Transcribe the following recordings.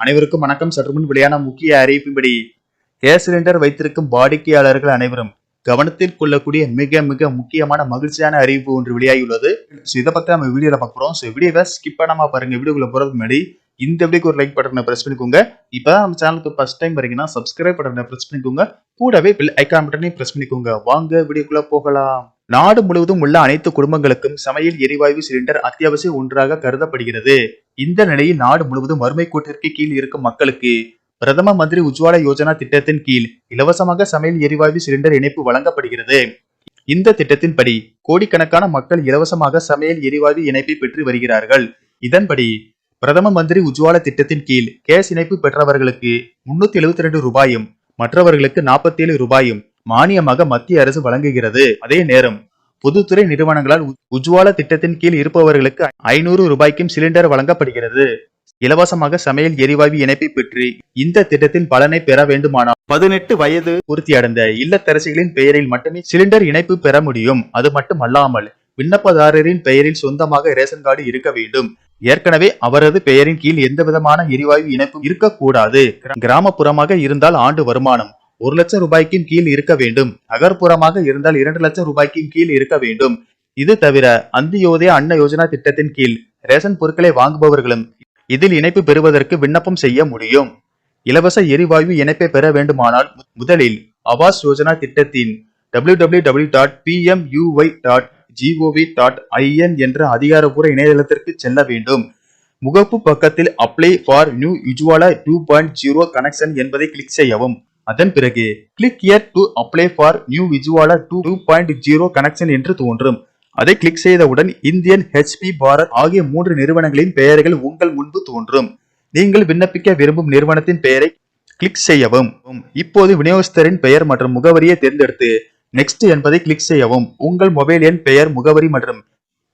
அனைவருக்கும் வணக்கம். சற்று முன் வெளியான முக்கிய அறிவிப்பின்படி கேஸ் சிலிண்டர் வைத்திருக்கும் வாடிக்கையாளர்கள் அனைவரும் கவனத்தில் கொள்ளக்கூடிய மிக மிக முக்கியமான மகிழ்ச்சியான அறிவிப்பு ஒன்று வெளியாகியுள்ளது. ஸோ இதை பற்றி நம்ம வீடியோல பார்க்குறோம் ஸோ வீடியோவை ஸ்கிப் பண்ணாம பாருங்க. வீடியோக்குள்ள போகிறதுக்கு முன்னாடி இந்த வீடியோக்கு ஒரு லைக் பட்டனை பிரஸ் பண்ணிக்கோங்க. இப்போ நம்ம சேனலுக்கு ஃபர்ஸ்ட் டைம் வரீங்கன்னா சப்ஸ்கிரைப் பட்டனை ப்ரெஸ் பண்ணிக்கோங்க. கூடவே பில் ஐக்கான் பட்டனையும் ப்ரெஸ் பண்ணிக்கோங்க. வாங்க வீடியோக்குள்ள போகலாம். நாடு முழுவதும் உள்ள அனைத்து குடும்பங்களுக்கும் சமையல் எரிவாயு சிலிண்டர் அத்தியாவசிய ஒன்றாக கருதப்படுகிறது. இந்த நிலையில் நாடு முழுவதும் வறுமை கோட்டிற்கு கீழ் இருக்கும் மக்களுக்கு பிரதம மந்திரி உஜ்வாலா யோஜனா திட்டத்தின் கீழ் இலவசமாக சமையல் எரிவாயு சிலிண்டர் இணைப்பு வழங்கப்படுகிறது. இந்த திட்டத்தின்படி கோடிக்கணக்கான மக்கள் இலவசமாக சமையல் எரிவாயு இணைப்பை பெற்று வருகிறார்கள். இதன்படி பிரதம மந்திரி உஜ்வாலா திட்டத்தின் கீழ் கேஸ் இணைப்பு பெற்றவர்களுக்கு முன்னூத்தி எழுபத்தி ரெண்டு ரூபாயும் மற்றவர்களுக்கு நாற்பத்தி ஏழு ரூபாயும் மானியமாக மத்திய அரசு வழங்குகிறது. அதே நேரம் பொதுத்துறை நிறுவனங்களால் உஜ்வால உஜ்வாலா திட்டத்தின் கீழ் இருப்பவர்களுக்கு ஐநூறு ரூபாய்க்கும் சிலிண்டர் வழங்கப்படுகிறது. இலவசமாக சமையல் எரிவாயு இணைப்பை பெற்று இந்த திட்டத்தின் பலனை பெற வேண்டுமானால் பதினெட்டு வயது பூர்த்தி அடைந்த இல்லத்தரசிகளின் பெயரில் மட்டுமே சிலிண்டர் இணைப்பு பெற முடியும். அது மட்டுமல்லாமல் விண்ணப்பதாரரின் பெயரில் சொந்தமாக ரேஷன் கார்டு இருக்க வேண்டும். ஏற்கனவே அவரது பெயரின் கீழ் எந்த விதமான எரிவாயு இணைப்பு இருக்கக்கூடாது. கிராமப்புறமாக இருந்தால் ஆண்டு வருமானம் ஒரு லட்சம் ரூபாய்க்கும் கீழ் இருக்க வேண்டும். நகர்ப்புறமாக இருந்தால் இரண்டு லட்சம் ரூபாய்க்கும் கீழ் இருக்க வேண்டும். இது தவிர அந்தியோதய அன்ன யோஜனா திட்டத்தின் கீழ் ரேஷன் பொருட்களை வாங்குபவர்களும் இதில் இணைப்பு பெறுவதற்கு விண்ணப்பம் செய்ய முடியும். இலவச எரிவாயு இணைப்பை பெற வேண்டுமானால் மு- முதலில் ஆவாஸ் யோஜனா திட்டத்தின் www.pmuy.gov.in dot dot GOV dot IN என்ற அதிகாரப்பூர்வ இணையதளத்திற்கு செல்ல வேண்டும். முகப்பு பக்கத்தில் apply for new Ujjwala two point zero connection என்பதை கிளிக் செய்யவும். அதன் பிறகு click here to apply for new Ujjwala two two point zero connection என்று தோன்றும். அதை கிளிக் செய்தவுடன் இந்தியன் ஹெச்பி பாரத் ஆகிய மூன்று நிறுவனங்களின் பெயர்கள் உங்கள் முன்பு தோன்றும். நீங்கள் விண்ணப்பிக்க விரும்பும் நிறுவனத்தின் பெயரை கிளிக் செய்யவும். இப்போது விநியோகஸ்தரின் பெயர் மற்றும் முகவரியை தேர்ந்தெடுத்து நெக்ஸ்ட் என்பதை கிளிக் செய்யவும். உங்கள் மொபைல் எண் பெயர் முகவரி மற்றும்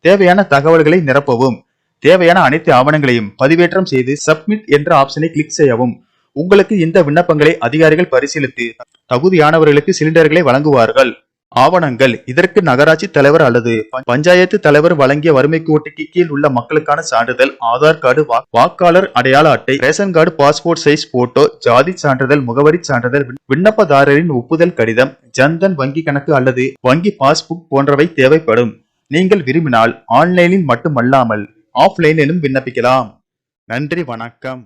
தேவையான தகவல்களை நிரப்பவும். தேவையான அனைத்து ஆவணங்களையும் பதிவேற்றம் செய்து சப்மிட் என்ற ஆப்ஷனை கிளிக் செய்யவும். உங்களுக்கு இந்த விண்ணப்பங்களை அதிகாரிகள் பரிசீலித்து தகுதியானவர்களுக்கு சிலிண்டர்களை வழங்குவார்கள். ஆவணங்கள் இதற்கு நகராட்சி தலைவர் அல்லது பஞ்சாயத்து தலைவர் வழங்கிய வறுமை கோட்டுக்கு கீழ் உள்ள மக்களுக்கான சான்றிதழ் ஆதார் கார்டு வா- வாக்காளர் அடையாள அட்டை ration card passport size photo ஜாதி சான்றிதழ் முகவரி சான்றிதழ் விண்ணப்பதாரரின் ஒப்புதல் கடிதம் ஜன்தன் வங்கி கணக்கு அல்லது வங்கி பாஸ்புக் போன்றவை தேவைப்படும். நீங்கள் விரும்பினால் ஆன்லைனில் மட்டுமல்லாமல் ஆஃப்லைனிலும் விண்ணப்பிக்கலாம். நன்றி வணக்கம்.